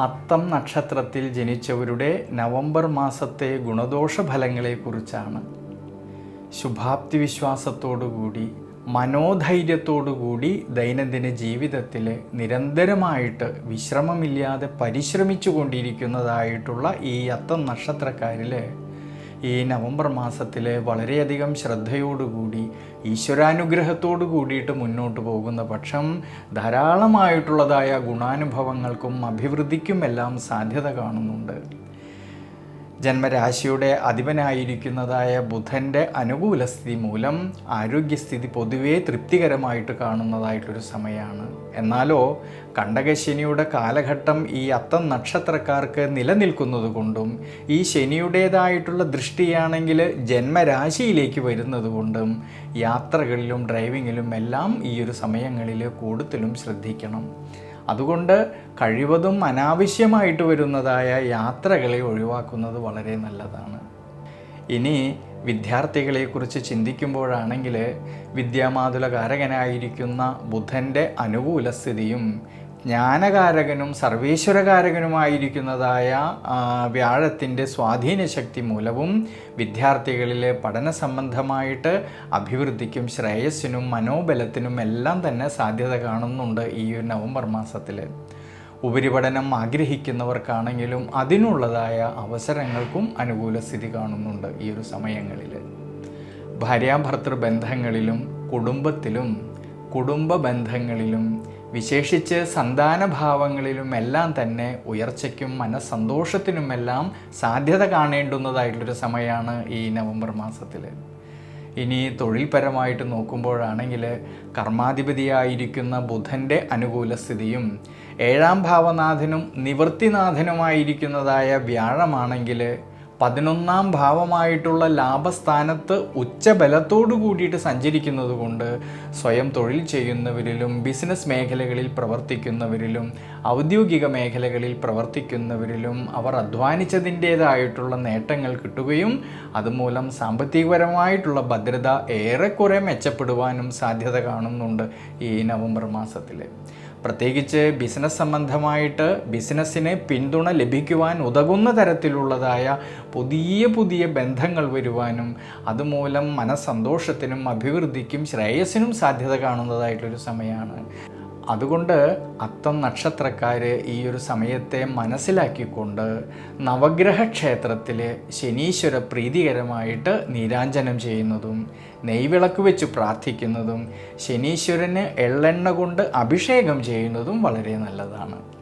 അത്തം നക്ഷത്രത്തിൽ ജനിച്ചവരുടെ നവംബർ മാസത്തെ ഗുണദോഷ ഫലങ്ങളെക്കുറിച്ചാണ് ശുഭാപ്തി വിശ്വാസത്തോടുകൂടി മനോധൈര്യത്തോടുകൂടി ദൈനംദിന ജീവിതത്തിൽ നിരന്തരമായിട്ട് വിശ്രമമില്ലാതെ പരിശ്രമിച്ചു കൊണ്ടിരിക്കുന്നതായിട്ടുള്ള ഈ അത്തം നക്ഷത്രക്കാരിൽ ഈ നവംബർ മാസത്തിൽ വളരെയധികം ശ്രദ്ധയോടുകൂടി ഈശ്വരാനുഗ്രഹത്തോടു കൂടിയിട്ട് മുന്നോട്ട് പോകുന്ന പക്ഷം ധാരാളമായിട്ടുള്ളതായ ഗുണാനുഭവങ്ങൾക്കും അഭിവൃദ്ധിക്കുമെല്ലാം സാധ്യത കാണുന്നുണ്ട്. ജന്മരാശിയുടെ അധിപനായിരിക്കുന്നതായ ബുധന്റെ അനുകൂല സ്ഥിതി മൂലം ആരോഗ്യസ്ഥിതി പൊതുവേ തൃപ്തികരമായിട്ട് കാണുന്നതായിട്ടൊരു സമയമാണ് എന്നാലോ കണ്ടകശനിയുടെ കാലഘട്ടം ഈ അത്തം നക്ഷത്രക്കാർക്ക് നിലനിൽക്കുന്നത് കൊണ്ടും ഈ ശനിയുടേതായിട്ടുള്ള ദൃഷ്ടിയാണെങ്കിൽ ജന്മരാശിയിലേക്ക് വരുന്നത് കൊണ്ടും യാത്രകളിലും ഡ്രൈവിങ്ങിലും എല്ലാം ഈ ഒരു സമയങ്ങളിൽ കൂടുതലും ശ്രദ്ധിക്കണം. അതുകൊണ്ട് കഴിവതും അനാവശ്യമായിട്ട് വരുന്നതായ യാത്രകളെ ഒഴിവാക്കുന്നത് വളരെ നല്ലതാണ്. ഇനി വിദ്യാർത്ഥികളെക്കുറിച്ച് ചിന്തിക്കുമ്പോഴാണെങ്കിൽ വിദ്യാമാതുലകാരകനായിരിക്കുന്ന ബുധന്റെ അനുകൂല സ്ഥിതിയും ജ്ഞാനകാരകനും സർവേശ്വരകാരകനുമായിരിക്കുന്നതായ വ്യാഴത്തിന്റെ സ്വാധീന ശക്തി മൂലവും വിദ്യാർത്ഥികളിലെ പഠന സംബന്ധമായിട്ട് അഭിവൃദ്ധിക്കും ശ്രേയസ്സിനും മനോബലത്തിനും എല്ലാം തന്നെ സാധ്യത കാണുന്നുണ്ട് ഈ നവംബർ മാസത്തിൽ ഉപരിപഠനം ആഗ്രഹിക്കുന്നവർക്കാണെങ്കിലും അതിനുള്ളതായ അവസരങ്ങൾക്കും അനുകൂല സ്ഥിതി കാണുന്നുണ്ട് ഈ ഒരു സമയങ്ങളിൽ ഭാര്യാഭർത്തൃ ബന്ധങ്ങളിലും കുടുംബത്തിലും കുടുംബ ബന്ധങ്ങളിലും വിശേഷിച്ച് സന്താനഭാവങ്ങളിലും എല്ലാം തന്നെ ഉയർച്ചയ്ക്കും മനസ്സന്തോഷത്തിനുമെല്ലാം സാധ്യത കാണേണ്ടുന്നതായിട്ടുള്ളൊരു സമയമാണ് ഈ നവംബർ മാസത്തിൽ ഇനി തൊഴിൽപരമായിട്ട് നോക്കുമ്പോഴാണെങ്കിൽ കർമാധിപതിയായിരിക്കുന്ന ബുധന്റെ അനുകൂല സ്ഥിതിയും ഏഴാം ഭാവനാഥനും നിവൃത്തിനാഥനുമായിരിക്കുന്നതായ വ്യാഴമാണെങ്കിൽ പതിനൊന്നാം ഭാവമായിട്ടുള്ള ലാഭസ്ഥാനത്ത് ഉച്ചബലത്തോടു കൂടിയിട്ട് സഞ്ചരിക്കുന്നത് കൊണ്ട് സ്വയം തൊഴിൽ ചെയ്യുന്നവരിലും ബിസിനസ് മേഖലകളിൽ പ്രവർത്തിക്കുന്നവരിലും ഔദ്യോഗിക മേഖലകളിൽ പ്രവർത്തിക്കുന്നവരിലും അവർ അധ്വാനിച്ചതിന്റേതായിട്ടുള്ള നേട്ടങ്ങൾ കിട്ടുകയും അതുമൂലം സാമ്പത്തികപരമായിട്ടുള്ള ഭദ്രത ഏറെക്കുറെ മെച്ചപ്പെടുവാനും സാധ്യത കാണുന്നുണ്ട് ഈ നവംബർ മാസത്തിൽ പ്രത്യേകിച്ച് ബിസിനസ് സംബന്ധമായിട്ട് ബിസിനസ്സിന് പിന്തുണ ലഭിക്കുവാൻ ഉതകുന്ന തരത്തിലുള്ളതായ പുതിയ പുതിയ ബന്ധങ്ങൾ വരുവാനും അതുമൂലം മനസ്സന്തോഷത്തിനും അഭിവൃദ്ധിക്കും ശ്രേയസ്സിനും സാധ്യത കാണുന്നതായിട്ടൊരു സമയമാണ്. അതുകൊണ്ട് അത്തം നക്ഷത്രക്കാർ ഈ ഒരു സമയത്തെ മനസ്സിലാക്കിക്കൊണ്ട് നവഗ്രഹ ക്ഷേത്രത്തിൽ ശനീശ്വര പ്രീതികരമായിട്ട് നീരാഞ്ജനം ചെയ്യുന്നതും നെയ്വിളക്ക് വെച്ച് പ്രാർത്ഥിക്കുന്നതും ശനീശ്വരന് എള്ളെണ്ണ കൊണ്ട് അഭിഷേകം ചെയ്യുന്നതും വളരെ നല്ലതാണ്.